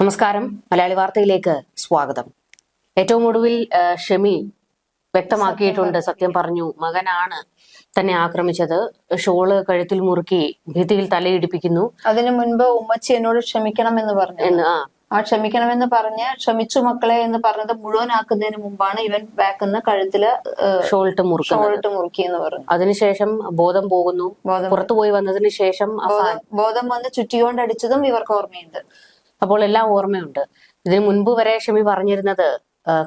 നമസ്കാരം. മലയാളി വാർത്തയിലേക്ക് സ്വാഗതം. ഏറ്റവും ഒടുവിൽ ഷമി വ്യക്തമാക്കിയിട്ടുണ്ട്. സത്യം പറഞ്ഞു മകനാണ് തന്നെ ആക്രമിച്ചത്. ഷോൾ കഴുത്തിൽ മുറുക്കി ഭിത്തിയിൽ തലയിടിപ്പിക്കുന്നു. അതിനു മുൻപ് ഉമ്മച്ചി എന്നോട് ക്ഷമിക്കണം എന്ന് പറഞ്ഞു. എന്ന് ആ. ആ ക്ഷമിക്കണമെന്ന് പറഞ്ഞ് ക്ഷമിച്ചു മക്കളെ എന്ന് പറഞ്ഞത് മുഴുവനാക്കുന്നതിന് മുമ്പാണ് ഇവൻ ബാക്കിന്ന് കഴുത്തിൽ ഷോൾട്ട് മുറുക്കി ഷോൾട്ട് മുറുക്കി എന്ന് പറഞ്ഞു. അതിനുശേഷം ബോധം പോകുന്നു. പുറത്തുപോയി പുറത്തു പോയി വന്നതിന് ശേഷം ബോധം വന്ന് ചുറ്റിയോണ്ടടിച്ചതും ഇവർക്ക് ഓർമ്മയുണ്ട്. അപ്പോൾ എല്ലാം ഓർമ്മയുണ്ട്. ഇതിനു മുൻപ് വരെ ഷമി പറഞ്ഞിരുന്നത്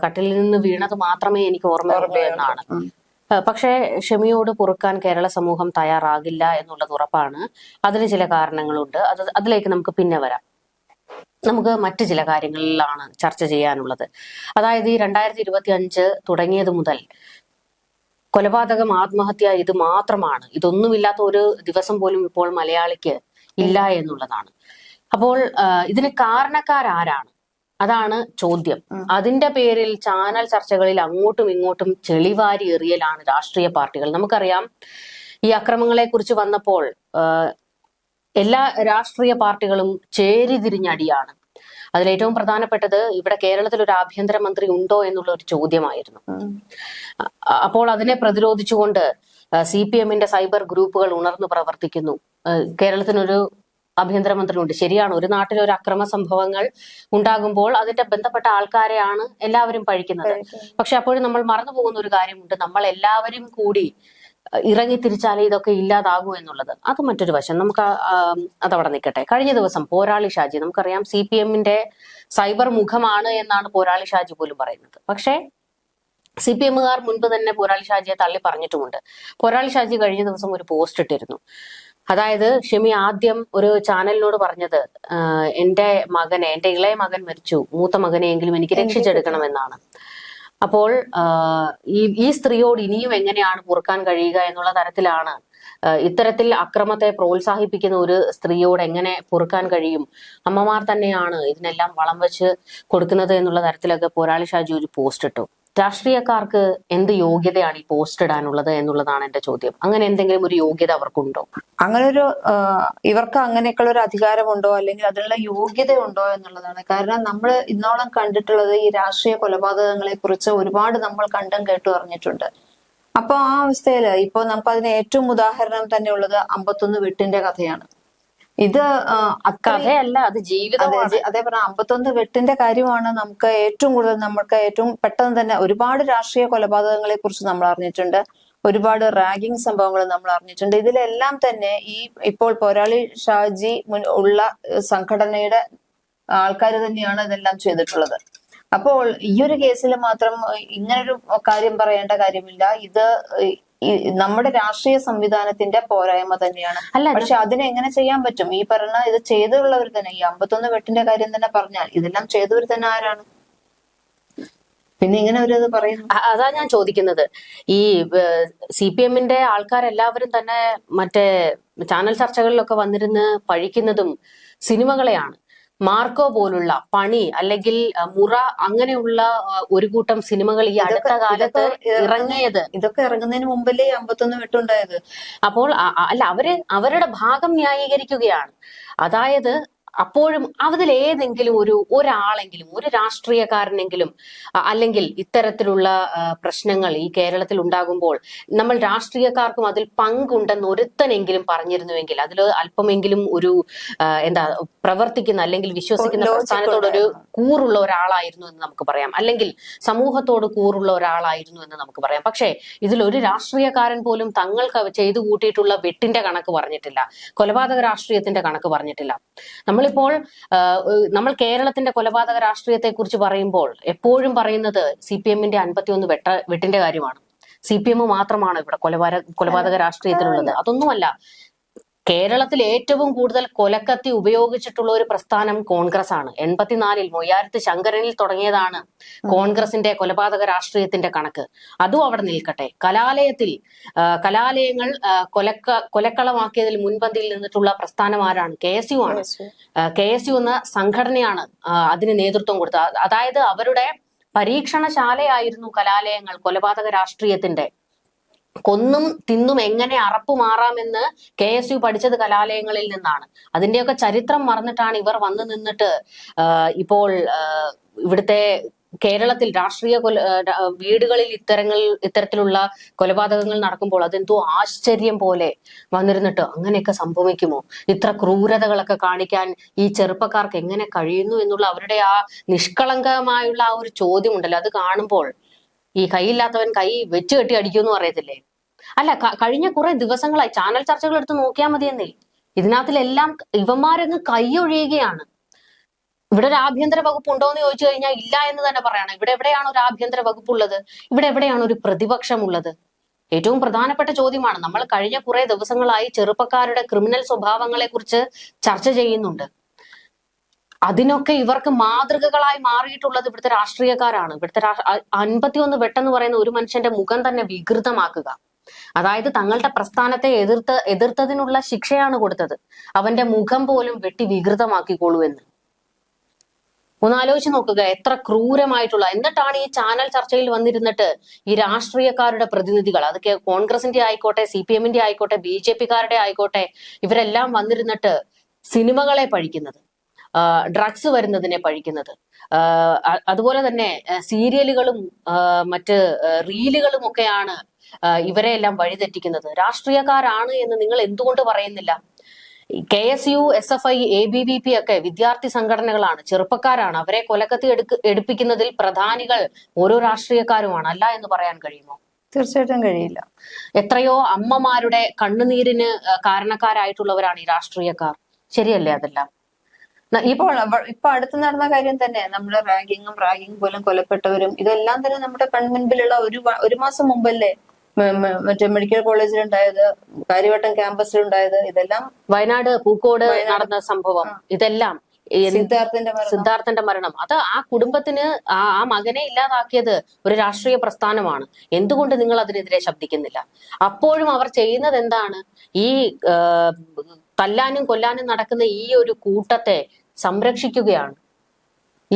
കട്ടിലിൽ നിന്ന് വീണത് മാത്രമേ എനിക്ക് ഓർമ്മയുള്ളൂ എന്നാണ്. പക്ഷെ ഷമിയോട് പൊറുക്കാൻ കേരള സമൂഹം തയ്യാറാകില്ല എന്നുള്ളത് ഉറപ്പാണ്. അതിന് ചില കാരണങ്ങളുണ്ട്. അത് അതിലേക്ക് നമുക്ക് പിന്നെ വരാം. നമുക്ക് മറ്റു ചില കാര്യങ്ങളിലാണ് ചർച്ച ചെയ്യാനുള്ളത്. അതായത് ഈ രണ്ടായിരത്തി ഇരുപത്തി അഞ്ച് തുടങ്ങിയത് മുതൽ കൊലപാതകം ആത്മഹത്യ ഇത് മാത്രമാണ്. ഇതൊന്നുമില്ലാത്ത ഒരു ദിവസം പോലും ഇപ്പോൾ മലയാളിക്ക് ഇല്ല എന്നുള്ളതാണ്. അപ്പോൾ ഇതിന് കാരണക്കാരാരാണ്? അതാണ് ചോദ്യം. അതിന്റെ പേരിൽ ചാനൽ ചർച്ചകളിൽ അങ്ങോട്ടും ഇങ്ങോട്ടും ചെളിവാരി എറിയലാണ് രാഷ്ട്രീയ പാർട്ടികൾ. നമുക്കറിയാം ഈ അക്രമങ്ങളെ കുറിച്ച് വന്നപ്പോൾ എല്ലാ രാഷ്ട്രീയ പാർട്ടികളും ചേരിതിരിഞ്ഞടിയാണ് അതിലേറ്റവും പ്രധാനപ്പെട്ടത് ഇവിടെ കേരളത്തിൽ ഒരു ആഭ്യന്തരമന്ത്രി ഉണ്ടോ എന്നുള്ള ഒരു ചോദ്യമായിരുന്നു. അപ്പോൾ അതിനെ പ്രതിരോധിച്ചുകൊണ്ട് സി പി എമ്മിന്റെ സൈബർ ഗ്രൂപ്പുകൾ ഉണർന്നു പ്രവർത്തിക്കുന്നു. കേരളത്തിനൊരു ആഭ്യന്തരമന്ത്രി ഉണ്ട് ശരിയാണ് ഒരു നാട്ടിൽ ഒരു അക്രമ സംഭവങ്ങൾ ഉണ്ടാകുമ്പോൾ അതിന്റെ ബന്ധപ്പെട്ട ആൾക്കാരെയാണ് എല്ലാവരും പഴിക്കുന്നത്. പക്ഷെ അപ്പോഴും നമ്മൾ മറന്നു പോകുന്ന ഒരു കാര്യമുണ്ട്. നമ്മൾ എല്ലാവരും കൂടി ഇറങ്ങി തിരിച്ചാലേ ഇതൊക്കെ ഇല്ലാതാകൂ എന്നുള്ളത്. അത് മറ്റൊരു വശം. നമുക്ക് അതവിടെ നിൽക്കട്ടെ. കഴിഞ്ഞ ദിവസം പോരാളി ഷാജി നമുക്കറിയാം സി പി എമ്മിന്റെ സൈബർ മുഖമാണ് എന്നാണ് പോരാളി ഷാജി പോലും പറയുന്നത്. പക്ഷേ സി പി എമ്മുകാർ മുൻപ് തന്നെ പോരാളി ഷാജിയെ തള്ളി പറഞ്ഞിട്ടുമുണ്ട്. പോരാളി ഷാജി കഴിഞ്ഞ ദിവസം ഒരു പോസ്റ്റ് ഇട്ടിരുന്നു. അതായത് ഷെമി ആദ്യം ഒരു ചാനലിനോട് പറഞ്ഞത് എന്റെ മകനെ എന്റെ ഇളയ മകൻ മരിച്ചു മൂത്ത മകനെയെങ്കിലും എനിക്ക് രക്ഷിച്ചെടുക്കണമെന്നാണ് അപ്പോൾ ഈ ഈ സ്ത്രീയോട് ഇനിയും എങ്ങനെയാണ് പൊറുക്കാൻ കഴിയുക എന്നുള്ള തരത്തിലാണ് ഇത്തരത്തിൽ അക്രമത്തെ പ്രോത്സാഹിപ്പിക്കുന്ന ഒരു സ്ത്രീയോട് എങ്ങനെ പൊറുക്കാൻ കഴിയും? അമ്മമാർ തന്നെയാണ് ഇതിനെല്ലാം വളം വെച്ച് കൊടുക്കുന്നത് എന്നുള്ള തരത്തിലൊക്കെ പോരാളി ഷാജി ഒരു പോസ്റ്റ് ഇട്ടു. രാഷ്ട്രീയക്കാർക്ക് എന്ത് യോഗ്യതയാണ് ഈ പോസ്റ്റ് ഇടാനുള്ളത് എന്നുള്ളതാണ് എന്റെ ചോദ്യം. അങ്ങനെ എന്തെങ്കിലും ഒരു യോഗ്യത അവർക്കുണ്ടോ? അങ്ങനെ ഒരു ഇവർക്ക് അങ്ങനെയൊക്കെയുള്ള ഒരു അധികാരമുണ്ടോ? അല്ലെങ്കിൽ അതിനുള്ള യോഗ്യത ഉണ്ടോ എന്നുള്ളതാണ്. കാരണം നമ്മൾ ഇന്നോളം കണ്ടിട്ടുള്ളത് ഈ രാഷ്ട്രീയ കൊലപാതകങ്ങളെ കുറിച്ച് ഒരുപാട് നമ്മൾ കണ്ടും കേട്ടു അറിഞ്ഞിട്ടുണ്ട്. അപ്പൊ ആ അവസ്ഥയിൽ ഇപ്പൊ നമുക്ക് അതിന് ഏറ്റവും ഉദാഹരണം തന്നെ ഉള്ളത് അമ്പത്തൊന്ന് വെട്ടിന്റെ കഥയാണ്. ഇത് കഥയല്ല അത് ജീവിതം അതേ പറഞ്ഞ അമ്പത്തൊന്ന് വെട്ടിന്റെ കാര്യമാണ് നമുക്ക് ഏറ്റവും കൂടുതൽ നമ്മൾക്ക് ഏറ്റവും പെട്ടെന്ന് തന്നെ ഒരുപാട് രാഷ്ട്രീയ കൊലപാതകങ്ങളെ കുറിച്ച് നമ്മൾ അറിഞ്ഞിട്ടുണ്ട്. ഒരുപാട് റാഗിംഗ് സംഭവങ്ങൾ നമ്മൾ അറിഞ്ഞിട്ടുണ്ട്. ഇതിലെല്ലാം തന്നെ ഈ ഇപ്പോൾ പോരാളി ഷാജി മുൻ- ഉള്ള സംഘടനയുടെ ആൾക്കാർ തന്നെയാണ് ഇതെല്ലാം ചെയ്തിട്ടുള്ളത്. അപ്പോൾ ഈ ഒരു കേസിൽ മാത്രം ഇങ്ങനൊരു കാര്യം പറയേണ്ട കാര്യമില്ല. ഇത് നമ്മുടെ രാഷ്ട്രീയ സംവിധാനത്തിന്റെ പോരായ്മ തന്നെയാണ്. അല്ല പക്ഷെ അതിനെ എങ്ങനെ ചെയ്യാൻ പറ്റും? ഈ പറഞ്ഞ ഇത് ചെയ്തുള്ളവർ തന്നെ ഈ അമ്പത്തൊന്ന് വെട്ടിന്റെ കാര്യം തന്നെ പറഞ്ഞാൽ ഇതെല്ലാം ചെയ്തവർ തന്നെ ആരാണ്? പിന്നെ ഇങ്ങനെ ഒരു പറയുന്നു. അ- അതാ ഞാൻ ചോദിക്കുന്നത്. ഈ സി പി എമ്മിന്റെ ആൾക്കാരെല്ലാവരും തന്നെ മറ്റേ ചാനൽ ചർച്ചകളിലൊക്കെ വന്നിരുന്ന് പഴിക്കുന്നതും സിനിമകളെയാണ്. മാർക്കോ പോലുള്ള പണി അല്ലെങ്കിൽ മുറ അങ്ങനെയുള്ള ഒരു കൂട്ടം സിനിമകൾ ഈ അടുത്ത കാലത്ത് ഇറങ്ങിയത്. ഇതൊക്കെ ഇറങ്ങുന്നതിന് മുമ്പല്ലേ അമ്പത്തൊന്ന് വെട്ടുണ്ടായത്. അപ്പോൾ അല്ല അവർ അവരുടെ ഭാഗം ന്യായീകരിക്കുകയാണ്. അതായത് അപ്പോഴും അതിൽ ഏതെങ്കിലും ഒരു ഒരാളെങ്കിലും ഒരു രാഷ്ട്രീയക്കാരനെങ്കിലും അല്ലെങ്കിൽ ഇത്തരത്തിലുള്ള പ്രശ്നങ്ങൾ ഈ കേരളത്തിൽ ഉണ്ടാകുമ്പോൾ നമ്മൾ രാഷ്ട്രീയക്കാർക്കും അതിൽ പങ്കുണ്ടെന്ന് ഒരുത്തനെങ്കിലും പറഞ്ഞിരുന്നുവെങ്കിൽ അതിൽ അല്പമെങ്കിലും ഒരു എന്താ പ്രവർത്തിക്കുന്ന അല്ലെങ്കിൽ വിശ്വസിക്കുന്ന Logic പ്രസ്ഥാനത്തോട് ഒരു കൂറുള്ള ഒരാളായിരുന്നു എന്ന് നമുക്ക് പറയാം. അല്ലെങ്കിൽ സമൂഹത്തോട് കൂറുള്ള ഒരാളായിരുന്നു എന്ന് നമുക്ക് പറയാം. പക്ഷേ ഇതിൽ ഒരു രാഷ്ട്രീയക്കാരൻ പോലും തങ്ങൾക്ക് ചെയ്തു കൂട്ടിയിട്ടുള്ള വെട്ടിന്റെ കണക്ക് പറഞ്ഞിട്ടില്ല. കൊലപാതക രാഷ്ട്രീയത്തിന്റെ കണക്ക് പറഞ്ഞിട്ടില്ല. നമ്മളിപ്പോൾ നമ്മൾ കേരളത്തിന്റെ കൊലപാതക രാഷ്ട്രീയത്തെ കുറിച്ച് പറയുമ്പോൾ എപ്പോഴും പറയുന്നത് സി പി എമ്മിന്റെ അൻപത്തിയൊന്ന് വെട്ട വെട്ടിന്റെ കാര്യമാണ്. സി പി എം മാത്രമാണ് ഇവിടെ കൊലപാതക കൊലപാതക രാഷ്ട്രീയത്തിലുള്ളത്. അതൊന്നുമല്ല. കേരളത്തിൽ ഏറ്റവും കൂടുതൽ കൊലക്കത്തി ഉപയോഗിച്ചിട്ടുള്ള ഒരു പ്രസ്ഥാനം കോൺഗ്രസ് ആണ് എൺപത്തിനാലിൽ മൊയ്യാരത്ത് ശങ്കരനിൽ തുടങ്ങിയതാണ് കോൺഗ്രസിന്റെ കൊലപാതക രാഷ്ട്രീയത്തിന്റെ കണക്ക്. അതും അവിടെ നിൽക്കട്ടെ. കലാലയത്തിൽ കലാലയങ്ങൾ കൊലക്ക കൊലക്കളമാക്കിയതിൽ മുൻപന്തിയിൽ നിന്നിട്ടുള്ള പ്രസ്ഥാനം ആരാണ്? കെ എസ് യു ആണ്. K S U. എന്ന സംഘടനയാണ് അതിന് നേതൃത്വം കൊടുത്തത്. അതായത് അവരുടെ പരീക്ഷണശാലയായിരുന്നു കലാലയങ്ങൾ കൊലപാതക രാഷ്ട്രീയത്തിന്റെ. കൊന്നും തിന്നും എങ്ങനെ അറപ്പ് മാറാമെന്ന് കെ എസ് യു പഠിച്ചത് കലാലയങ്ങളിൽ നിന്നാണ്. അതിന്റെയൊക്കെ ചരിത്രം മറന്നിട്ടാണ് ഇവർ വന്നു നിന്നിട്ട് ഇപ്പോൾ ഇവിടുത്തെ കേരളത്തിൽ രാഷ്ട്രീയ കൊല വീടുകളിൽ ഇത്തരങ്ങൾ ഇത്തരത്തിലുള്ള കൊലപാതകങ്ങൾ നടക്കുമ്പോൾ അതെന്തോ ആശ്ചര്യം പോലെ വന്നിരുന്നിട്ട് അങ്ങനെയൊക്കെ സംഭവിക്കുമോ? ഇത്ര ക്രൂരതകളൊക്കെ കാണിക്കാൻ ഈ ചെറുപ്പക്കാർക്ക് എങ്ങനെ കഴിയുന്നു എന്നുള്ള അവരുടെ ആ നിഷ്കളങ്കമായുള്ള ആ ഒരു ചോദ്യമുണ്ടല്ലോ. അത് കാണുമ്പോൾ ഈ കൈയില്ലാത്തവൻ കൈ വെച്ച് കെട്ടി അടിക്കുമെന്ന് പറയത്തില്ലേ? അല്ല കഴിഞ്ഞ കുറെ ദിവസങ്ങളായി ചാനൽ ചർച്ചകൾ എടുത്ത് നോക്കിയാൽ മതിയെന്നേ. ഇതിനകത്തിലെല്ലാം ഇവന്മാരങ്ങ് കൈയൊഴിയുകയാണ് ഇവിടെ ഒരു ആഭ്യന്തര വകുപ്പ് ഉണ്ടോ എന്ന് ചോദിച്ചു കഴിഞ്ഞാൽ ഇല്ല എന്ന് തന്നെ പറയണം. ഇവിടെ എവിടെയാണ് ഒരു ആഭ്യന്തര വകുപ്പ് ഉള്ളത് ഇവിടെ എവിടെയാണ് ഒരു പ്രതിപക്ഷം ഉള്ളത് ഏറ്റവും പ്രധാനപ്പെട്ട ചോദ്യമാണ്. നമ്മൾ കഴിഞ്ഞ കുറെ ദിവസങ്ങളായി ചെറുപ്പക്കാരുടെ ക്രിമിനൽ സ്വഭാവങ്ങളെ കുറിച്ച് ചർച്ച ചെയ്യുന്നുണ്ട്. അതിനൊക്കെ ഇവർക്ക് മാതൃകകളായി മാറിയിട്ടുള്ളത് ഇവിടുത്തെ രാഷ്ട്രീയക്കാരാണ്. ഇവിടുത്തെ അൻപത്തിയൊന്ന് വെട്ടെന്ന് പറയുന്ന ഒരു മനുഷ്യന്റെ മുഖം തന്നെ വികൃതമാക്കുക. അതായത് തങ്ങളുടെ പ്രസ്ഥാനത്തെ എതിർത്ത് എതിർത്തതിനുള്ള ശിക്ഷയാണ് കൊടുത്തത്. അവന്റെ മുഖം പോലും വെട്ടി വികൃതമാക്കിക്കോളൂ എന്ന്. ഒന്ന് ആലോചിച്ച് നോക്കുക എത്ര ക്രൂരമായിട്ടുള്ള എന്നിട്ടാണ് ഈ ചാനൽ ചർച്ചയിൽ വന്നിരുന്നിട്ട് ഈ രാഷ്ട്രീയക്കാരുടെ പ്രതിനിധികൾ അത് കോൺഗ്രസിന്റെ ആയിക്കോട്ടെ സി പി എമ്മിന്റെ ആയിക്കോട്ടെ ബി ജെ പിക്കാരുടെ ആയിക്കോട്ടെ ഇവരെല്ലാം വന്നിരുന്നിട്ട് സിനിമകളെ പഴിക്കുന്നത്. ഡ്രഗ്സ് വരുന്നതിനെ പഴിക്കുന്നത്. അതുപോലെ തന്നെ സീരിയലുകളും മറ്റ് റീലുകളും ഒക്കെയാണ് ഇവരെ എല്ലാം വഴിതെറ്റിക്കുന്നത്. രാഷ്ട്രീയക്കാരാണ് എന്ന് നിങ്ങൾ എന്തുകൊണ്ട് പറയുന്നില്ല? K S U S F I A B V P ഒക്കെ വിദ്യാർത്ഥി സംഘടനകളാണ് ചെറുപ്പക്കാരാണ്. അവരെ കൊലക്കത്തി എടുക്ക എടുപ്പിക്കുന്നതിൽ പ്രധാനികൾ ഓരോ രാഷ്ട്രീയക്കാരുമാണ്. അല്ല എന്ന് പറയാൻ കഴിയുമോ? തീർച്ചയായിട്ടും കഴിയില്ല. എത്രയോ അമ്മമാരുടെ കണ്ണുനീരിന് കാരണക്കാരായിട്ടുള്ളവരാണ് ഈ രാഷ്ട്രീയക്കാർ. ശരിയല്ലേ അതെല്ലാം? ഇപ്പോൾ ഇപ്പൊ അടുത്ത് നടന്ന കാര്യം തന്നെ. നമ്മുടെ റാഗിങ്ങും റാഗിങ് പോലും കൊലപ്പെട്ടവരും ഇതെല്ലാം തന്നെ നമ്മുടെ കൺമുൻപിലുള്ള ഒരു ഒരു മാസം മുമ്പല്ലേ? മറ്റേ മെഡിക്കൽ കോളേജിലുണ്ടായത് കാര്യവട്ടം ക്യാമ്പസിലുണ്ടായത് ഇതെല്ലാം വയനാട് പൂക്കോട് നടന്ന സംഭവം. ഇതെല്ലാം സിദ്ധാർത്ഥന്റെ മരണം. സിദ്ധാർത്ഥന്റെ മരണം. അത് ആ കുടുംബത്തിന് ആ ആ മകനെ ഇല്ലാതാക്കിയത് ഒരു രാഷ്ട്രീയ പ്രസ്ഥാനമാണ്. എന്തുകൊണ്ട് നിങ്ങൾ അതിനെതിരെ ശബ്ദിക്കുന്നില്ല? അപ്പോഴും അവർ ചെയ്യുന്നത് എന്താണ്? ഈ തല്ലാനും കൊല്ലാനും നടക്കുന്ന ഈ ഒരു കൂട്ടത്തെ സംരക്ഷിക്കുകയാണ്.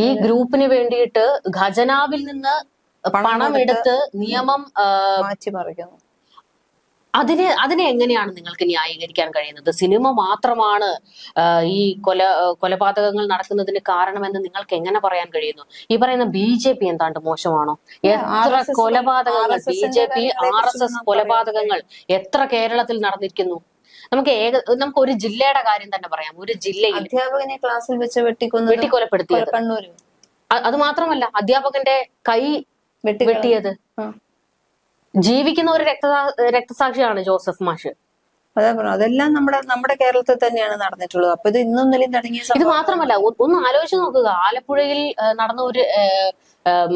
ഈ ഗ്രൂപ്പിന് വേണ്ടിയിട്ട് ഖജനാവിൽ നിന്ന് പണം എടുത്ത് നിയമം മാറ്റിമറിക്കുന്നു. മാറ്റി മറിക്കുന്നു അതിന് അതിനെ എങ്ങനെയാണ് നിങ്ങൾക്ക് ന്യായീകരിക്കാൻ കഴിയുന്നത്? സിനിമ മാത്രമാണ് ഈ കൊല കൊലപാതകങ്ങൾ നടക്കുന്നതിന് കാരണമെന്ന് നിങ്ങൾക്ക് എങ്ങനെ പറയാൻ കഴിയുന്നു? ഈ പറയുന്ന ബി ജെ പി എന്താണ്ട് മോശമാണോ? എത്ര കൊലപാതകങ്ങൾ B J P R S S കൊലപാതകങ്ങൾ എത്ര കേരളത്തിൽ നടന്നിരിക്കുന്നു? നമുക്ക് ഏക നമുക്ക് ഒരു ജില്ലയുടെ കാര്യം തന്നെ പറയാം. ഒരു ജില്ലയിൽ അധ്യാപകനെ ക്ലാസ്സിൽ വെച്ച് വെട്ടിക്കൊന്നു വെട്ടിക്കൊലപ്പെടുത്തിയത്. അത് മാത്രമല്ല അധ്യാപകന്റെ കൈ വെട്ടി വെട്ടിയത്. ജീവിക്കുന്ന ഒരു രക്തസാ രക്തസാക്ഷിയാണ് ജോസഫ് മാഷ്. അതാ പറഞ്ഞു അതെല്ലാം നമ്മുടെ നമ്മുടെ കേരളത്തിൽ തന്നെയാണ് നടന്നിട്ടുള്ളത്. അപ്പൊ ഇത് ഇന്നും നിലയും തുടങ്ങിയ ഇത് മാത്രമല്ല ഒന്ന് ആലോചിച്ച് നോക്കുക. ആലപ്പുഴയിൽ നടന്ന ഒരു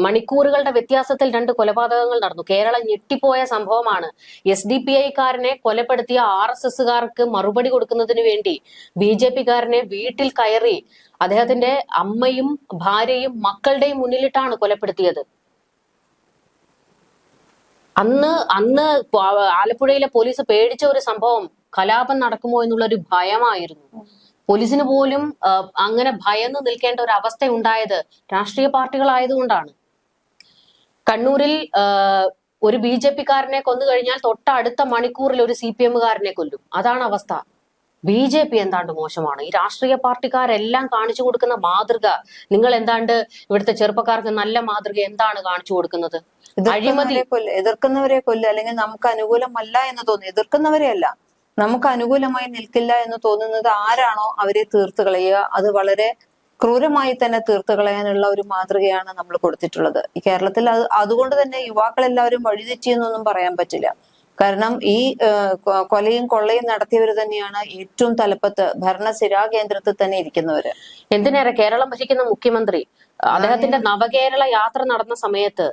മണിക്കൂറുകളുടെ വ്യത്യാസത്തിൽ രണ്ട് കൊലപാതകങ്ങൾ നടന്നു. കേരളം ഞെട്ടിപ്പോയ സംഭവമാണ്. എസ് ഡി പി ഐക്കാരനെ കൊലപ്പെടുത്തിയ ആർ എസ് എസുകാർക്ക് മറുപടി കൊടുക്കുന്നതിന് വേണ്ടി ബി ജെ പിക്കാരനെ വീട്ടിൽ കയറി അദ്ദേഹത്തിന്റെ അമ്മയും ഭാര്യയും മക്കളുടെയും മുന്നിലിട്ടാണ് കൊലപ്പെടുത്തിയത്. അന്ന് അന്ന് ആലപ്പുഴയിലെ പോലീസ് പേടിച്ച ഒരു സംഭവം കലാപം നടക്കുമോ എന്നുള്ള ഒരു ഭയമായിരുന്നു. പോലീസിന് പോലും അങ്ങനെ ഭയന്ന് നിൽക്കേണ്ട ഒരു അവസ്ഥ ഉണ്ടായത് രാഷ്ട്രീയ പാർട്ടികളായതുകൊണ്ടാണ്. കണ്ണൂരിൽ ഒരു ബി ജെ പിക്കാരനെ കൊന്നു കഴിഞ്ഞാൽ തൊട്ടടുത്ത മണിക്കൂറിൽ ഒരു സി പി എമ്മുകാരനെ കൊല്ലും. അതാണ് അവസ്ഥ. ബി ജെ പി എന്താണ്ട് മോശമാണ്? ഈ രാഷ്ട്രീയ പാർട്ടിക്കാരെല്ലാം കാണിച്ചു കൊടുക്കുന്ന മാതൃക. നിങ്ങൾ എന്താണ്ട് ഇവിടുത്തെ ചെറുപ്പക്കാർക്ക് നല്ല മാതൃക എന്താണ് കാണിച്ചു കൊടുക്കുന്നത്? അഴിമതി എതിർക്കുന്നവരെ കൊല്ല എതിർക്കുന്നവരെ കൊല്ല അല്ലെങ്കിൽ നമുക്ക് അനുകൂലമല്ല എന്ന് തോന്നുന്നു. എതിർക്കുന്നവരെ അല്ല. നമുക്ക് അനുകൂലമായി നിൽക്കില്ല എന്ന് തോന്നുന്നത് ആരാണോ അവരെ തീർത്ത് കളയുക. അത് വളരെ ക്രൂരമായി തന്നെ തീർത്ത് കളയാനുള്ള ഒരു മാതൃകയാണ് നമ്മൾ കൊടുത്തിട്ടുള്ളത്. ഈ കേരളത്തിൽ അത് അതുകൊണ്ട് തന്നെ യുവാക്കളെല്ലാവരും വഴിതെറ്റിയെന്നൊന്നും പറയാൻ പറ്റില്ല. കാരണം ഈ കൊലയും കൊള്ളയും നടത്തിയവർ തന്നെയാണ് ഏറ്റവും തലപ്പത്ത് ഭരണസിരാ കേന്ദ്രത്തിൽ തന്നെ ഇരിക്കുന്നവര്. എന്തിനേറെ കേരളം ഭരിക്കുന്ന മുഖ്യമന്ത്രി അദ്ദേഹത്തിന്റെ നവകേരള യാത്ര നടന്ന സമയത്ത്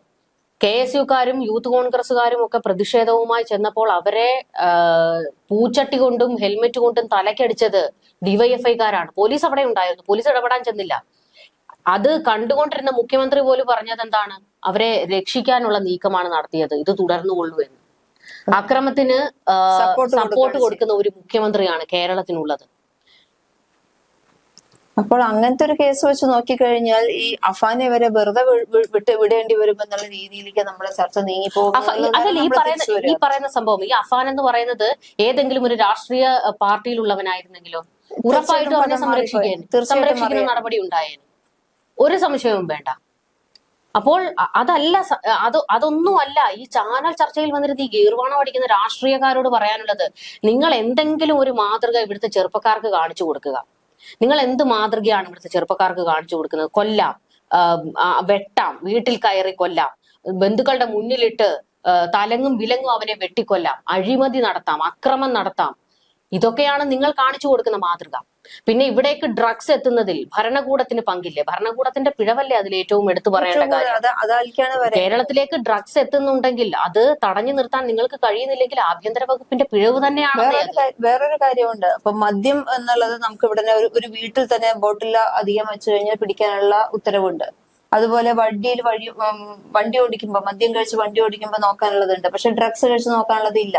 കെ എസ് യുക്കാരും യൂത്ത് കോൺഗ്രസ്സുകാരും ഒക്കെ പ്രതിഷേധവുമായി ചെന്നപ്പോൾ അവരെ പൂച്ചട്ടി കൊണ്ടും ഹെൽമെറ്റ് കൊണ്ടും തലക്കടിച്ചത് ഡിവൈഎഫ്ഐക്കാരാണ് പോലീസ് അവിടെ ഉണ്ടായിരുന്നു. പോലീസ് ഇടപെടാൻ ചെന്നില്ല. അത് കണ്ടുകൊണ്ടിരുന്ന മുഖ്യമന്ത്രി പോലും പറഞ്ഞത് എന്താണ്? അവരെ രക്ഷിക്കാനുള്ള നീക്കമാണ് നടത്തിയത്. ഇത് തുടർന്നു കൊള്ളുവെന്ന് അക്രമത്തിന് സപ്പോർട്ട് കൊടുക്കുന്ന ഒരു മുഖ്യമന്ത്രിയാണ് കേരളത്തിനുള്ളത്. അപ്പോൾ അങ്ങനത്തെ ഒരു കേസ് വെച്ച് നോക്കിക്കഴിഞ്ഞാൽ ഈ അഫാനെ വരെ വെറുതെ വിട്ട് വിടേണ്ടി വരുമെന്നുള്ള രീതിയിലേക്ക് നമ്മുടെ ചർച്ച നീങ്ങിപ്പോകും ഈ പറയുന്ന ഈ പറയുന്ന സംഭവം ഈ അഫാൻ എന്ന് പറയുന്നത് ഏതെങ്കിലും ഒരു രാഷ്ട്രീയ പാർട്ടിയിലുള്ളവനായിരുന്നെങ്കിലോ? ഉറപ്പായിട്ടും അവനെ. സംരക്ഷിക്കാൻ സംരക്ഷിക്കുന്ന നടപടി ഉണ്ടായേനെ. ഒരു സംശയവും വേണ്ട. അപ്പോൾ അതല്ല അത് അതൊന്നും അല്ല ഈ ചാനൽ ചർച്ചയിൽ വന്നിരുന്ന ഈ ഗീർവാണം അടിക്കുന്ന രാഷ്ട്രീയക്കാരോട് പറയാനുള്ളത് നിങ്ങൾ എന്തെങ്കിലും ഒരു മാതൃക ഇവിടുത്തെ ചെറുപ്പക്കാർക്ക് കാണിച്ചു കൊടുക്കുക. നിങ്ങൾ എന്ത് മാതൃകയാണ് ഇവിടുത്തെ ചെറുപ്പക്കാർക്ക് കാണിച്ചു കൊടുക്കുന്നത്? കൊല്ലാം. വെട്ടാം. വീട്ടിൽ കയറി കൊല്ലാം. ബന്ധുക്കളുടെ മുന്നിലിട്ട് തലങ്ങും വിലങ്ങും അവനെ വെട്ടിക്കൊല്ലാം. അഴിമതി നടത്താം. അക്രമം നടത്താം. ഇതൊക്കെയാണ് നിങ്ങൾ കാണിച്ചു കൊടുക്കുന്ന മാതൃക. പിന്നെ ഇവിടേക്ക് ഡ്രഗ്സ് എത്തുന്നതിൽ ഭരണകൂടത്തിന് പങ്കില്ലേ? ഭരണകൂടത്തിന്റെ പിഴവല്ലേ അതിൽ ഏറ്റവും എടുത്തു പറയേണ്ട കാര്യം? കേരളത്തിലേക്ക് ഡ്രഗ്സ് എത്തുന്നുണ്ടെങ്കിൽ അത് തടഞ്ഞു നിർത്താൻ നിങ്ങൾക്ക് കഴിയുന്നില്ലെങ്കിൽ ആഭ്യന്തര വകുപ്പിന്റെ പിഴവ് തന്നെയാണ് വേറൊരു കാര്യമുണ്ട്. അപ്പൊ മദ്യം എന്നുള്ളത് നമുക്ക് ഇവിടെ ഒരു വീട്ടിൽ തന്നെ ബോട്ടിൽ അധികം വെച്ച് കഴിഞ്ഞാൽ പിടിക്കാനുള്ള ഉത്തരവുണ്ട്. അതുപോലെ വണ്ടിയിൽ വഴി വണ്ടി ഓടിക്കുമ്പോൾ മദ്യം കഴിച്ച് വണ്ടി ഓടിക്കുമ്പോൾ നോക്കാനുള്ളതുണ്ട്. പക്ഷെ ഡ്രഗ്സ് കഴിച്ച് നോക്കാനുള്ളത് ഇല്ല.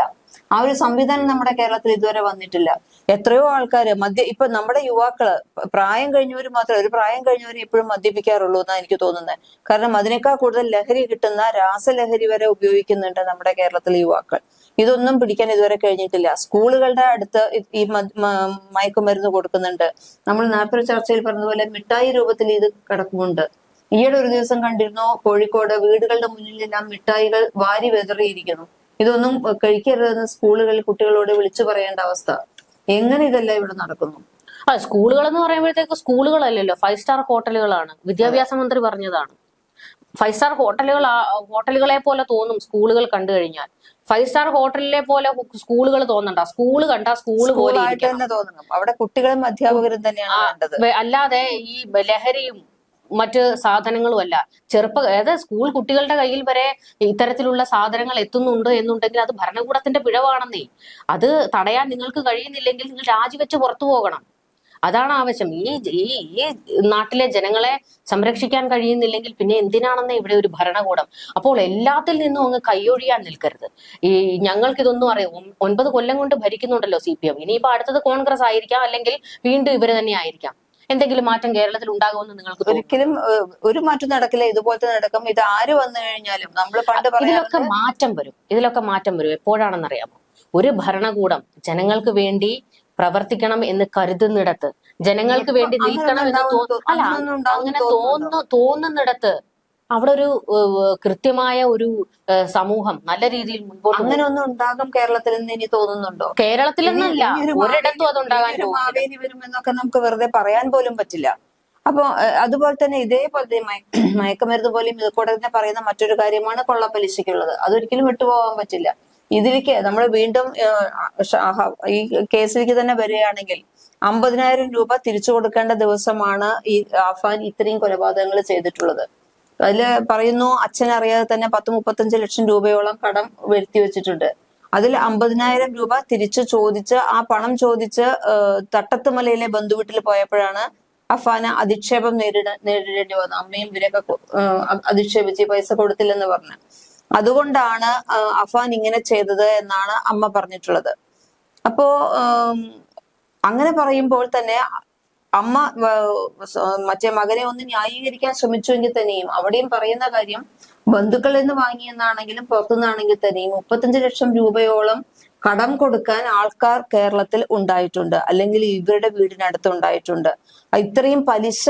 ആ ഒരു സംവിധാനം നമ്മുടെ കേരളത്തിൽ ഇതുവരെ വന്നിട്ടില്ല. എത്രയോ ആൾക്കാര് മദ്യ ഇപ്പൊ നമ്മുടെ യുവാക്കൾ പ്രായം കഴിഞ്ഞവർ മാത്രമേ ഒരു പ്രായം കഴിഞ്ഞവരും എപ്പോഴും മദ്യപിക്കാറുള്ളൂ എന്നാണ് എനിക്ക് തോന്നുന്നത്. കാരണം അതിനേക്കാൾ കൂടുതൽ ലഹരി കിട്ടുന്ന രാസലഹരി വരെ ഉപയോഗിക്കുന്നുണ്ട് നമ്മുടെ കേരളത്തിലെ യുവാക്കൾ. ഇതൊന്നും പിടിക്കാൻ ഇതുവരെ കഴിഞ്ഞിട്ടില്ല. സ്കൂളുകളുടെ അടുത്ത് ഈ മയക്കുമരുന്ന് കൊടുക്കുന്നുണ്ട്. നമ്മൾ നേരത്തെ ചർച്ചയിൽ പറഞ്ഞതുപോലെ മിഠായി രൂപത്തിൽ ഇത് കിടക്കുന്നുണ്ട്. ഈയിടെ ഒരു ദിവസം കണ്ടിരുന്നു കോഴിക്കോട് വീടുകളുടെ മുന്നിലെല്ലാം മിഠായികൾ വാരി വെതറിയിരിക്കുന്നു. ഇതൊന്നും കഴിക്കരുതെന്ന് സ്കൂളുകളിൽ കുട്ടികളോട് വിളിച്ചു പറയേണ്ട അവസ്ഥ. എങ്ങനെ ഇതെല്ലാം ഇവിടെ നടക്കുന്നു? ആ സ്കൂളുകൾ എന്ന് പറയുമ്പോഴത്തേക്ക് സ്കൂളുകളല്ലല്ലോ ഫൈവ് സ്റ്റാർ ഹോട്ടലുകളാണ്. വിദ്യാഭ്യാസ മന്ത്രി പറഞ്ഞതാണ്. ഫൈവ് സ്റ്റാർ ഹോട്ടലുകൾ ഹോട്ടലുകളെ പോലെ തോന്നും സ്കൂളുകൾ കണ്ടു കഴിഞ്ഞാൽ. ഫൈവ് സ്റ്റാർ ഹോട്ടലിലെ പോലെ സ്കൂളുകൾ തോന്നണ്ട. സ്കൂൾ കണ്ട സ്കൂൾ പോലെ അവിടെ കുട്ടികളും അധ്യാപകരും തന്നെയാണ് അല്ലാതെ ഈ ലഹരിയും മറ്റ് സാധനങ്ങളും അല്ല ചെറുപ്പ അതായത് സ്കൂൾ കുട്ടികളുടെ കയ്യിൽ വരെ ഇത്തരത്തിലുള്ള സാധനങ്ങൾ എത്തുന്നുണ്ട് എന്നുണ്ടെങ്കിൽ അത് ഭരണകൂടത്തിന്റെ പിഴവാണെന്നേ. അത് തടയാൻ നിങ്ങൾക്ക് കഴിയുന്നില്ലെങ്കിൽ നിങ്ങൾ രാജിവെച്ച് പുറത്തു പോകണം. അതാണ് ആവശ്യം. ഈ ഈ ഈ നാട്ടിലെ ജനങ്ങളെ സംരക്ഷിക്കാൻ കഴിയുന്നില്ലെങ്കിൽ പിന്നെ എന്തിനാണെന്ന് ഇവിടെ ഒരു ഭരണകൂടം? അപ്പോൾ എല്ലാത്തിൽ നിന്നും അങ്ങ് കൈയൊഴിയാൻ നിൽക്കരുത്. ഈ ഞങ്ങൾക്ക് ഇതൊന്നും അറിയാം. ഒൻ- ഒൻപത് കൊല്ലം കൊണ്ട് ഭരിക്കുന്നുണ്ടല്ലോ സി പി എം. ഇനിയിപ്പോ അടുത്തത് കോൺഗ്രസ് ആയിരിക്കാം അല്ലെങ്കിൽ വീണ്ടും ഇവർ തന്നെ ആയിരിക്കാം. എന്തെങ്കിലും മാറ്റം കേരളത്തിൽ ഉണ്ടാകുമെന്ന് നിങ്ങൾക്ക് ഒരിക്കലും ഒരു മാറ്റം നടക്കില്ല. ഇതുപോലത്തെ നടക്കും ഇത് ആര് വന്നു കഴിഞ്ഞാലും നമ്മൾ പണ്ട് ഇതിലൊക്കെ മാറ്റം വരും. ഇതിലൊക്കെ മാറ്റം വരും. എപ്പോഴാണെന്നറിയാമോ? ഒരു ഭരണകൂടം ജനങ്ങൾക്ക് വേണ്ടി പ്രവർത്തിക്കണം എന്ന് കരുതുന്നിടത്ത് ജനങ്ങൾക്ക് വേണ്ടി നിൽക്കണം എന്ന് തോന്നുന്നു അല്ല അങ്ങനെ തോന്നുന്നു തോന്നുന്നിടത്ത് അവിടെ ഒരു കൃത്യമായ ഒരു സമൂഹം നല്ല രീതിയിൽ മുൻപോട്ട് അങ്ങനെ ഒന്നും ഉണ്ടാകും കേരളത്തിൽ നിന്ന് ഇനി തോന്നുന്നുണ്ടോ? കേരളത്തിൽ നിന്നല്ല ഒരിടത്തും അത് ഉണ്ടാകാൻ മാവേലി വരുമെന്നൊക്കെ നമുക്ക് വെറുതെ പറയാൻ പോലും പറ്റില്ല. അപ്പൊ അതുപോലെ തന്നെ ഇതേപോലത്തെ മയക്കമരുന്ന് പോലെയും ഇത് കൂടെ തന്നെ പറയുന്ന മറ്റൊരു കാര്യമാണ് കൊള്ളപ്പലിശയ്ക്കുള്ളത്. അതൊരിക്കലും വിട്ടുപോകാൻ പറ്റില്ല. ഇതിലേക്ക് നമ്മൾ വീണ്ടും ഈ കേസിലേക്ക് തന്നെ വരികയാണെങ്കിൽ അമ്പതിനായിരം രൂപ തിരിച്ചു കൊടുക്കേണ്ട ദിവസമാണ് ഈ ആഫാൻ ഇത്രയും കൊലപാതകങ്ങൾ ചെയ്തിട്ടുള്ളത്. അതിൽ പറയുന്നു അച്ഛൻ അറിയാതെ തന്നെ പത്ത് മുപ്പത്തഞ്ച് ലക്ഷം രൂപയോളം കടം വരുത്തി വെച്ചിട്ടുണ്ട്. അതിൽ അമ്പതിനായിരം രൂപ തിരിച്ചു ചോദിച്ച് ആ പണം ചോദിച്ച് തട്ടത്തുമലയിലെ ബന്ധുവീട്ടിൽ പോയപ്പോഴാണ് അഫാന അധിക്ഷേപം നേരിട നേരിടേണ്ടി വന്നത്. അമ്മയും ഇവരൊക്കെ കൊ- ഏഹ്, അ- അധിക്ഷേപിച്ച് പൈസ കൊടുത്തില്ലെന്ന് പറഞ്ഞു. അതുകൊണ്ടാണ് അഫാൻ ഇങ്ങനെ ചെയ്തത് എന്നാണ് അമ്മ പറഞ്ഞിട്ടുള്ളത്. അപ്പോ അങ്ങനെ പറയുമ്പോൾ തന്നെ അമ്മ മറ്റേ മകനെ ഒന്ന് ന്യായീകരിക്കാൻ ശ്രമിച്ചുവെങ്കിൽ തന്നെയും അവിടെയും പറയുന്ന കാര്യം ബന്ധുക്കളിൽ നിന്ന് വാങ്ങിയെന്നാണെങ്കിലും പുറത്തുനിന്നാണെങ്കിൽ തന്നെയും മുപ്പത്തഞ്ച് ലക്ഷം രൂപയോളം കടം കൊടുക്കാൻ ആൾക്കാർ കേരളത്തിൽ ഉണ്ടായിട്ടുണ്ട്. അല്ലെങ്കിൽ ഇവരുടെ വീടിനടുത്ത് ഉണ്ടായിട്ടുണ്ട്. ഇത്രയും പലിശ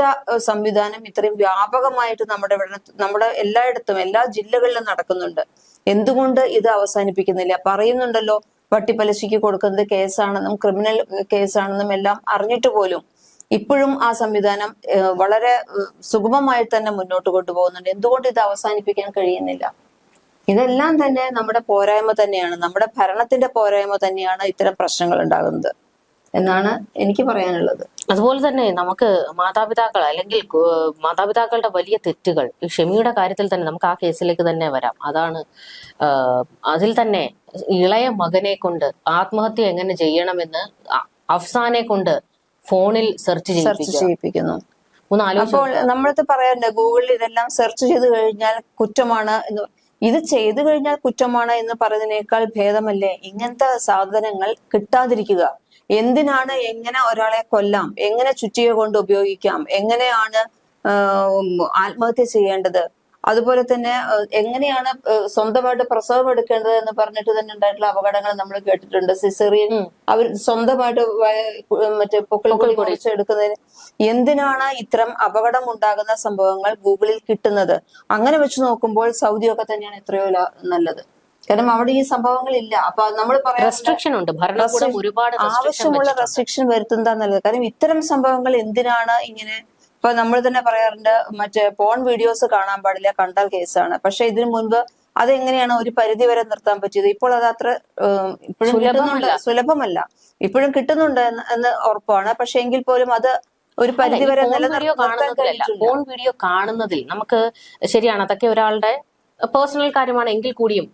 സംവിധാനം ഇത്രയും വ്യാപകമായിട്ട് നമ്മുടെ നമ്മുടെ എല്ലായിടത്തും എല്ലാ ജില്ലകളിലും നടക്കുന്നുണ്ട്. എന്തുകൊണ്ട് ഇത് അവസാനിപ്പിക്കുന്നില്ല? പറയുന്നുണ്ടല്ലോ വട്ടിപ്പലിശയ്ക്ക് കൊടുക്കുന്നത് കേസാണെന്നും ക്രിമിനൽ കേസാണെന്നും എല്ലാം അറിഞ്ഞിട്ട് പോലും ഇപ്പോഴും ആ സംവിധാനം വളരെ സുഗമമായി തന്നെ മുന്നോട്ട് കൊണ്ടുപോകുന്നുണ്ട്. എന്തുകൊണ്ട് ഇത് അവസാനിപ്പിക്കാൻ കഴിയുന്നില്ല? ഇതെല്ലാം തന്നെ നമ്മുടെ പോരായ്മ തന്നെയാണ്. നമ്മുടെ ഭരണത്തിന്റെ പോരായ്മ തന്നെയാണ് ഇത്തരം പ്രശ്നങ്ങൾ ഉണ്ടാകുന്നത് എന്നാണ് എനിക്ക് പറയാനുള്ളത്. അതുപോലെ തന്നെ നമുക്ക് മാതാപിതാക്കൾ അല്ലെങ്കിൽ മാതാപിതാക്കളുടെ വലിയ തെറ്റുകൾ ഈ ഷെമിയുടെ കാര്യത്തിൽ തന്നെ നമുക്ക് ആ കേസിലേക്ക് തന്നെ വരാം. അതാണ് അതിൽ തന്നെ ഇളയ മകനെ കൊണ്ട് ആത്മഹത്യ എങ്ങനെ ചെയ്യണമെന്ന് അഫ്സാനെ കൊണ്ട് ഫോണിൽ സെർച്ച് സെർച്ച് ചെയ്യിപ്പിക്കുന്നു. അപ്പോൾ നമ്മളത് പറയാറുണ്ട് ഗൂഗിളിൽ ഇതെല്ലാം സെർച്ച് ചെയ്ത് കഴിഞ്ഞാൽ കുറ്റമാണ് എന്ന് ഇത് ചെയ്തു കഴിഞ്ഞാൽ കുറ്റമാണ് എന്ന് പറയുന്നതിനേക്കാൾ ഭേദമല്ലേ? ഇങ്ങനത്തെ സാധനങ്ങൾ കിട്ടാതിരിക്കുക. എന്തിനാണ് എങ്ങനെ ഒരാളെ കൊല്ലാം? എങ്ങനെ ചുറ്റിക കൊണ്ട് ഉപയോഗിക്കാം? എങ്ങനെയാണ് ആത്മഹത്യ ചെയ്യേണ്ടത്? അതുപോലെ തന്നെ എങ്ങനെയാണ് സ്വന്തമായിട്ട് പ്രസവം എടുക്കേണ്ടത് എന്ന് പറഞ്ഞിട്ട് തന്നെ ഉണ്ടായിട്ടുള്ള അപകടങ്ങൾ നമ്മൾ കേട്ടിട്ടുണ്ട്. സിസേറിയൻ അവർ സ്വന്തമായിട്ട് മറ്റേ പൊക്കിൾക്കൊടി കുറിച്ച് എടുക്കുന്നതിന് എന്തിനാണ് ഇത്തരം അപകടം ഉണ്ടാകുന്ന സംഭവങ്ങൾ ഗൂഗിളിൽ കിട്ടുന്നത്? അങ്ങനെ വെച്ച് നോക്കുമ്പോൾ സൗദിയൊക്കെ തന്നെയാണ് എത്രയോ നല്ലത്. കാരണം അവിടെ ഈ സംഭവങ്ങൾ ഇല്ല അപ്പൊ നമ്മൾ റെസ്ട്രിക്ഷൻ ഉണ്ട്. ഒരുപാട് ആവശ്യമുള്ള റെസ്ട്രിക്ഷൻ വരുത്തുന്നതാ നല്ലത്. കാരണം ഇത്തരം സംഭവങ്ങൾ എന്തിനാണ് ഇങ്ങനെ ഇപ്പൊ നമ്മൾ തന്നെ പറയാറുണ്ട് മറ്റേ പോൺ വീഡിയോസ് കാണാൻ പാടില്ല കണ്ടാൽ കേസാണ്. പക്ഷെ ഇതിനു മുൻപ് അതെങ്ങനെയാണ് ഒരു പരിധി വരെ നിർത്താൻ പറ്റിയത്? ഇപ്പോൾ അത് അത്ര ഇപ്പോഴും സുലഭമല്ല. കിട്ടുന്നുണ്ട്. സുലഭമല്ല. ഇപ്പോഴും കിട്ടുന്നുണ്ട് എന്ന് ഉറപ്പാണ്. പക്ഷെ എങ്കിൽ പോലും അത് ഒരു പരിധി വരെ ഫോൺ വീഡിയോ കാണുന്നതിൽ നമുക്ക് ശരിയാണ് അതൊക്കെ ഒരാളുടെ പേഴ്സണൽ കാര്യമാണ് എങ്കിൽ കൂടിയും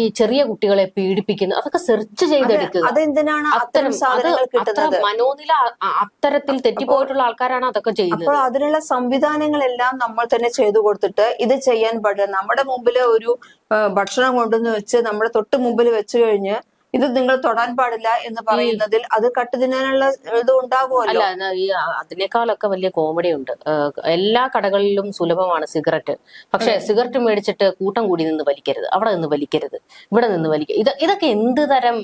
ഈ ചെറിയ കുട്ടികളെ പീഡിപ്പിക്കുന്നു. അതൊക്കെ സെർച്ച് ചെയ്തെടുക്കുക. അതെന്തിനാണ് അത്തരം അത്തരം മനോനില അത്തരത്തിൽ തെറ്റിപ്പോയിട്ടുള്ള ആൾക്കാരാണ് അതൊക്കെ ചെയ്യുന്നത്. അപ്പോൾ അതിനുള്ള സംവിധാനങ്ങളെല്ലാം നമ്മൾ തന്നെ ചെയ്തു കൊടുത്തിട്ട് ഇത് ചെയ്യാൻ പാടില്ല. നമ്മുടെ മുമ്പിൽ ഒരു ഭക്ഷണം കൊണ്ടുവന്ന് വെച്ച് നമ്മുടെ തൊട്ട് മുമ്പിൽ വെച്ച് കഴിഞ്ഞ് ഇത് നിങ്ങൾ തൊടാൻ പാടില്ല എന്ന് പറയുന്നതിൽ അത് കട്ടുതിന്നാനുള്ള ഇത് ഉണ്ടാകുമല്ലോ? അല്ല ഈ അതിനേക്കാളൊക്കെ വലിയ കോമഡി ഉണ്ട്. എല്ലാ കടകളിലും സുലഭമാണ് സിഗരറ്റ്. പക്ഷെ സിഗരറ്റ് മേടിച്ചിട്ട് കൂട്ടം കൂടി നിന്ന് വലിക്കരുത്. അവിടെ നിന്ന് വലിക്കരുത്. ഇവിടെ നിന്ന് വലിക്ക ഇത് ഇതൊക്കെ എന്ത് തരം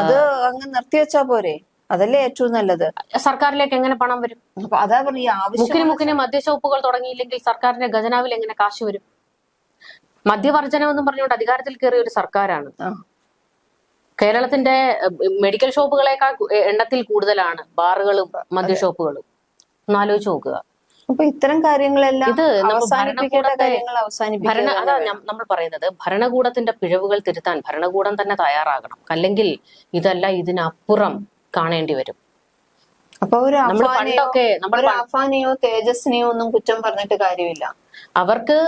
അത് അങ്ങ് നിർത്തിവെച്ചാ പോരെ? അതല്ലേ ഏറ്റവും നല്ലത്. സർക്കാരിലേക്ക് എങ്ങനെ പണം വരും? അപ്പൊ അതാ പറയാ മുക്കിന് മുക്കിന് മദ്യഷോപ്പുകൾ തുടങ്ങിയില്ലെങ്കിൽ സർക്കാരിന്റെ ഖജനാവിൽ എങ്ങനെ കാശ് വരും? മദ്യവർജനം എന്ന് പറഞ്ഞുകൊണ്ട് അധികാരത്തിൽ കയറിയ ഒരു സർക്കാരാണ്. കേരളത്തിന്റെ മെഡിക്കൽ ഷോപ്പുകളെക്കാൾ എണ്ണത്തിൽ കൂടുതലാണ് ബാറുകളും മദ്യഷോപ്പുകളും ഒന്ന് ആലോചിച്ച് നോക്കുക. അപ്പൊ ഇത്തരം കാര്യങ്ങളെല്ലാം ഇത് ഭരണ അതാ നമ്മൾ പറയുന്നത് ഭരണകൂടത്തിന്റെ പിഴവുകൾ തിരുത്താൻ ഭരണകൂടം തന്നെ തയ്യാറാകണം. അല്ലെങ്കിൽ ഇതല്ല ഇതിനപ്പുറം കാണേണ്ടി വരും. അപ്പൊ ഒരു നമ്മൾ പണ്ടൊക്കെ നമ്മൾ അഫാനെയോ തേജസ്സിനെയോ ഒന്നും കുറ്റം പറഞ്ഞിട്ട് കാര്യമില്ല. അവർക്ക്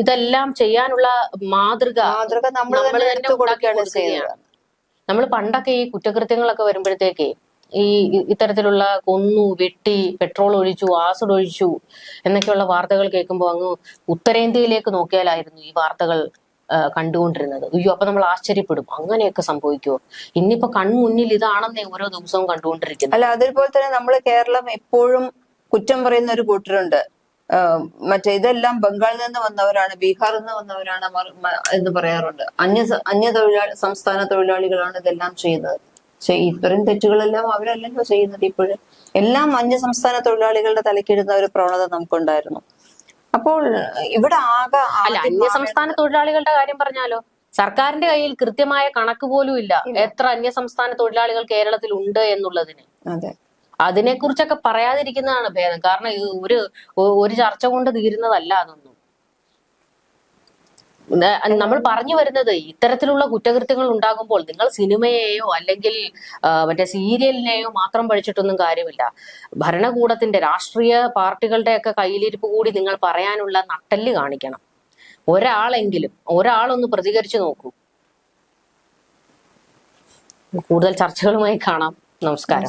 ഇതെല്ലാം ചെയ്യാനുള്ള മാതൃക മാതൃക നമ്മൾ തന്നെ ഉണ്ടാക്കിയാണ് ഉണ്ടാക്കി കൊടുക്കുകയാണ്. ചെയ്യുന്നത് നമ്മൾ പണ്ടൊക്കെ ഈ കുറ്റകൃത്യങ്ങളൊക്കെ വരുമ്പോഴത്തേക്ക് ഈ ഇത്തരത്തിലുള്ള കൊന്നു വെട്ടി പെട്രോൾ ഒഴിച്ചു ആസിഡ് ഒഴിച്ചു എന്നൊക്കെയുള്ള വാർത്തകൾ കേൾക്കുമ്പോൾ അങ്ങ് ഉത്തരേന്ത്യയിലേക്ക് നോക്കിയാലായിരുന്നു ഈ വാർത്തകൾ കണ്ടുകൊണ്ടിരുന്നത്. അയ്യോ അപ്പൊ നമ്മൾ ആശ്ചര്യപ്പെടും. അങ്ങനെയൊക്കെ സംഭവിക്കുമോ ഇന്നിപ്പോ കൺമുന്നിൽ ഇതാണെന്നേ ഓരോ ദിവസവും കണ്ടുകൊണ്ടിരിക്കുന്നത്. അല്ല അതുപോലെ തന്നെ നമ്മൾ കേരളം എപ്പോഴും കുറ്റം പറയുന്ന ഒരു കൂട്ടരുണ്ട്. മറ്റേ ഇതെല്ലാം ബംഗാളിൽ നിന്ന് വന്നവരാണ് ബീഹാറിൽ നിന്ന് വന്നവരാണ് എന്ന് പറയാറുണ്ട്. അന്യ അന്യ തൊഴിലാളി സംസ്ഥാന തൊഴിലാളികളാണ് ഇതെല്ലാം ചെയ്യുന്നത്. പക്ഷെ ഇത്തരം തെറ്റുകളെല്ലാം അവരല്ലല്ലോ ചെയ്യുന്നത്. ഇപ്പോഴും എല്ലാം അന്യ സംസ്ഥാന തൊഴിലാളികളുടെ തലക്കിടുന്ന ഒരു പ്രവണത നമുക്കുണ്ടായിരുന്നു. അപ്പോൾ ഇവിടെ ആകെ അല്ല അന്യ സംസ്ഥാന തൊഴിലാളികളുടെ കാര്യം പറഞ്ഞാലോ? സർക്കാരിന്റെ കയ്യിൽ കൃത്യമായ കണക്ക് പോലും ഇല്ല. എത്ര അന്യ സംസ്ഥാന തൊഴിലാളികൾ കേരളത്തിൽ ഉണ്ട് എന്നുള്ളതിന്. അതെ. അതിനെക്കുറിച്ചൊക്കെ പറയാതിരിക്കുന്നതാണ് ഭേദം. കാരണം ഇത് ഒരു ഒരു ചർച്ച കൊണ്ട് തീരുന്നതല്ല അതൊന്നും. നമ്മൾ പറഞ്ഞു വരുന്നത് ഇത്തരത്തിലുള്ള കുറ്റകൃത്യങ്ങൾ ഉണ്ടാകുമ്പോൾ നിങ്ങൾ സിനിമയെയോ അല്ലെങ്കിൽ മറ്റേ സീരിയലിനെയോ മാത്രം പഠിച്ചിട്ടൊന്നും കാര്യമില്ല. ഭരണകൂടത്തിന്റെ രാഷ്ട്രീയ പാർട്ടികളുടെ ഒക്കെ കയ്യിലിരിപ്പ് കൂടി നിങ്ങൾ പറയാനുള്ള നട്ടൽ കാണിക്കണം. ഒരാളെങ്കിലും ഒരാളൊന്ന് പ്രതികരിച്ചു നോക്കൂ. കൂടുതൽ ചർച്ചകളുമായി കാണാം. നമസ്കാരം.